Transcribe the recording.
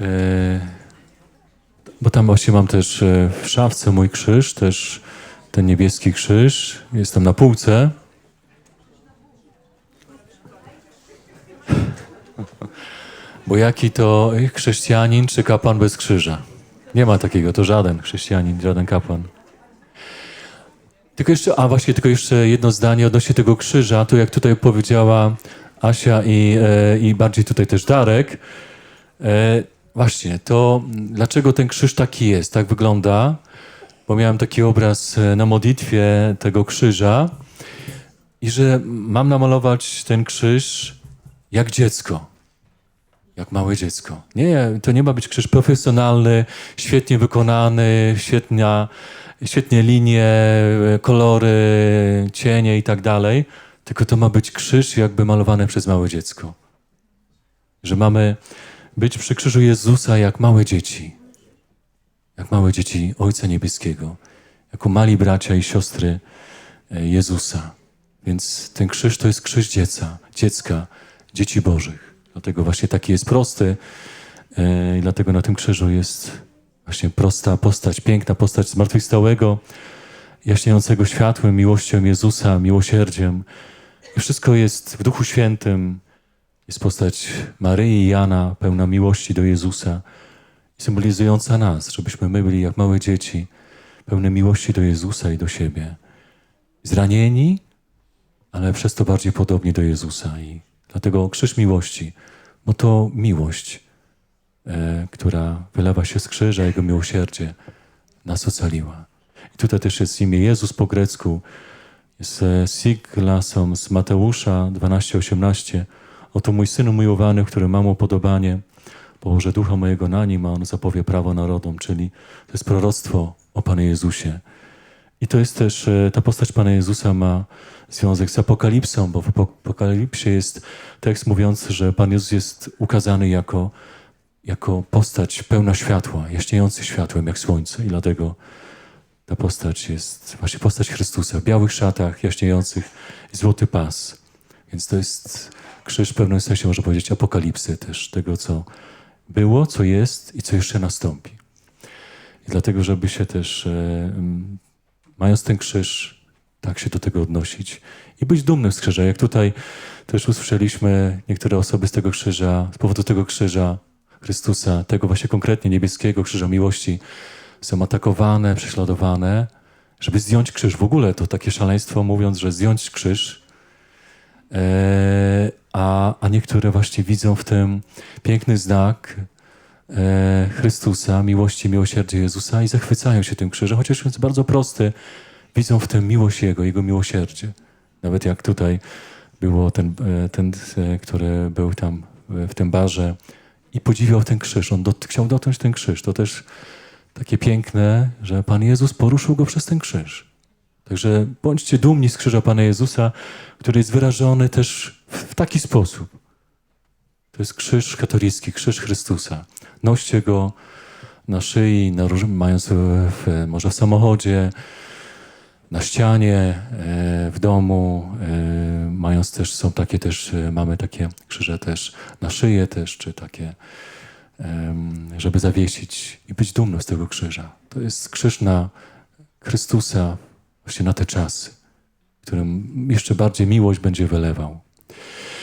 E, bo tam właśnie mam też e, w szafce mój krzyż, też ten niebieski krzyż. Jest tam na półce. Bo jaki to chrześcijanin czy kapłan bez krzyża? Nie ma takiego, to żaden chrześcijanin, żaden kapłan. Tylko jeszcze, a właśnie tylko jeszcze jedno zdanie odnośnie tego krzyża, to jak tutaj powiedziała Asia i, e, i bardziej tutaj też Darek. Właśnie, to dlaczego ten krzyż taki jest, tak wygląda? Bo miałem taki obraz e, na modlitwie tego krzyża i że mam namalować ten krzyż jak dziecko. Jak małe dziecko. Nie, to nie ma być krzyż profesjonalny, świetnie wykonany, świetna, świetnie linie, e, kolory, cienie i tak dalej. Tylko to ma być krzyż jakby malowany przez małe dziecko. Że mamy być przy krzyżu Jezusa jak małe dzieci. Jak małe dzieci Ojca Niebieskiego. Jako mali bracia i siostry e, Jezusa. Więc ten krzyż to jest krzyż dzieca, dziecka, dzieci Bożych. Dlatego właśnie taki jest prosty e, i dlatego na tym krzyżu jest właśnie prosta postać, piękna postać zmartwychwstałego, jaśniejącego światłem, miłością Jezusa, miłosierdziem. I wszystko jest w Duchu Świętym. Jest postać Maryi i Jana, pełna miłości do Jezusa symbolizująca nas, żebyśmy my byli jak małe dzieci, pełne miłości do Jezusa i do siebie. Zranieni, ale przez to bardziej podobni do Jezusa. I dlatego krzyż miłości, bo to miłość, e, która wylewa się z krzyża, Jego miłosierdzie nas ocaliła. I tutaj też jest imię Jezus po grecku, jest e, siglasom z Mateusza 12:18. Oto mój syn umiłowany, w którym mam upodobanie, położę ducha mojego na nim, a on zapowie prawo narodom, czyli to jest proroctwo o Panie Jezusie. I to jest też, e, ta postać Pana Jezusa ma związek z Apokalipsą, bo w Apokalipsie jest tekst mówiący, że Pan Jezus jest ukazany jako, jako postać pełna światła, jaśniejący światłem jak słońce. I dlatego ta postać jest właśnie postać Chrystusa w białych szatach, jaśniejących, złoty pas. Więc to jest krzyż w pewnym sensie, można powiedzieć, apokalipsy też, tego co było, co jest i co jeszcze nastąpi. I dlatego, żeby się też, e, mając ten krzyż, tak się do tego odnosić i być dumnym z krzyża. Jak tutaj też usłyszeliśmy niektóre osoby z tego krzyża, z powodu tego krzyża Chrystusa, tego właśnie konkretnie niebieskiego krzyża miłości, są atakowane, prześladowane, żeby zdjąć krzyż. W ogóle to takie szaleństwo, mówiąc, że zdjąć krzyż, a, a niektóre właśnie widzą w tym piękny znak e, Chrystusa, miłości, miłosierdzia Jezusa i zachwycają się tym krzyżem, chociaż jest bardzo prosty, widzą w tym miłość Jego, Jego miłosierdzie. Nawet jak tutaj było ten, e, ten e, który był tam e, w tym barze i podziwiał ten krzyż. On dot, chciał dotknąć ten krzyż. To też takie piękne, że Pan Jezus poruszył go przez ten krzyż. Także bądźcie dumni z krzyża Pana Jezusa, który jest wyrażony też w, taki sposób. To jest krzyż katolicki, krzyż Chrystusa. Noście go na szyi, na mając w, może w samochodzie, na ścianie, e, w domu, e, mając też, są takie też, e, mamy takie krzyże też na szyję też, czy takie, żeby zawiesić i być dumnym z tego krzyża. To jest krzyż na Chrystusa, właśnie na te czasy, w którym jeszcze bardziej miłość będzie wylewał.